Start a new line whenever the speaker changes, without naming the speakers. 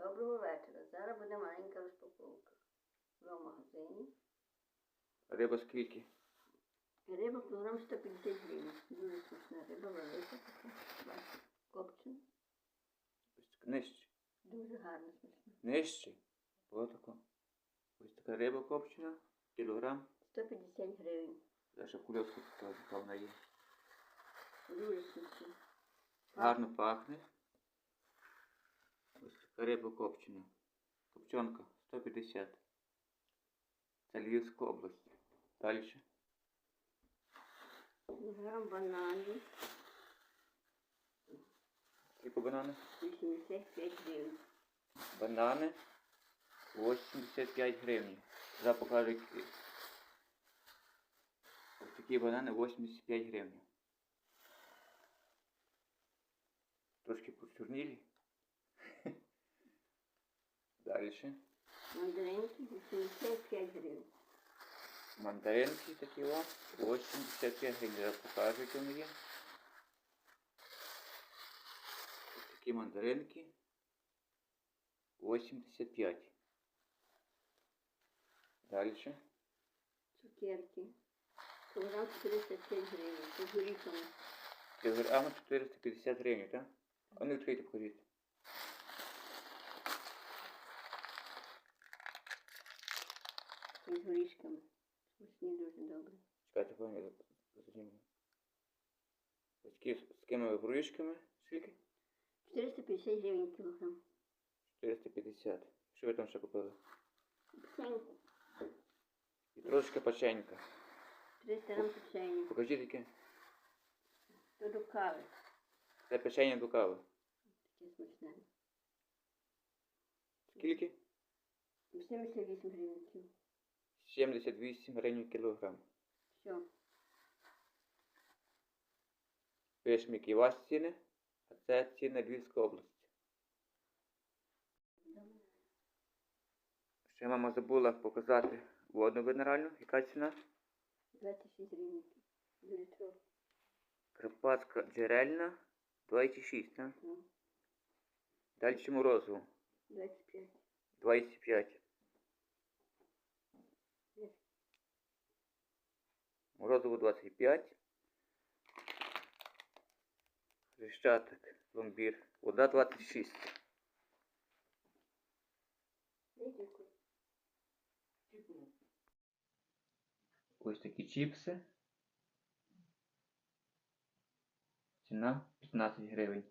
Доброго вечора. Зараз буде маленька розпаковка. В магазині.
Риба скільки?
Риба кілограм 150 гривень. Дуже смачна риба, велика така. Бачите, Копчена.
Нижче.
Дуже гарно смачна.
Нижче. Ось тако. Ось така риба копчена. Кілограм.
150 гривень.
Даже кульотку покажу, яка вона є.
Дуже смачна.
Гарно пахне. Риба копчена. Копчонка 150. Це Львівська область. Далі.
Кілограм бананів.
Скільки банани?
85 гривень.
Банани 85 гривень. Зараз покажу. Ось такі банани 85 гривень. Трошки почорнілі. Далі.
Мандаринки 85 гривень.
Мандаринки такі о. 85 гривень. Зараз покажу, які вони є. Ось такі мандаринки. 85. Далі.
Цукерки. Кілограм 405 гривень. З горіхами.
Кілограм 450 гривень, так? А ну відкрийте, покажіть.
З горішками. Смачні дуже добре.
Чекайте, пані, зніму. Ось такі з такими горішками. Скільки?
450 гривень кілограм.
450. Що ви там ще купили?
Печеньку.
І трошки печенька.
300 грам печення.
Покажіть яке.
То до кави.
Це печення до кави.
Таке смачне.
Скільки?
78 гривень кіло.
78 гривень кілограм.
Все.
Пишемо, які вас ціни, а це ціни Львівської області. Ще мама забула показати воду минеральну. Яка ціна?
26 гривень.
Карпатська джерельна 26, так?
Ну,
Далі морозиво
25.
25. Морозиво 25. Хрещатик, пломбір. Вода 26.
Дякую.
Ось такі чіпси. Ціна 15 гривень.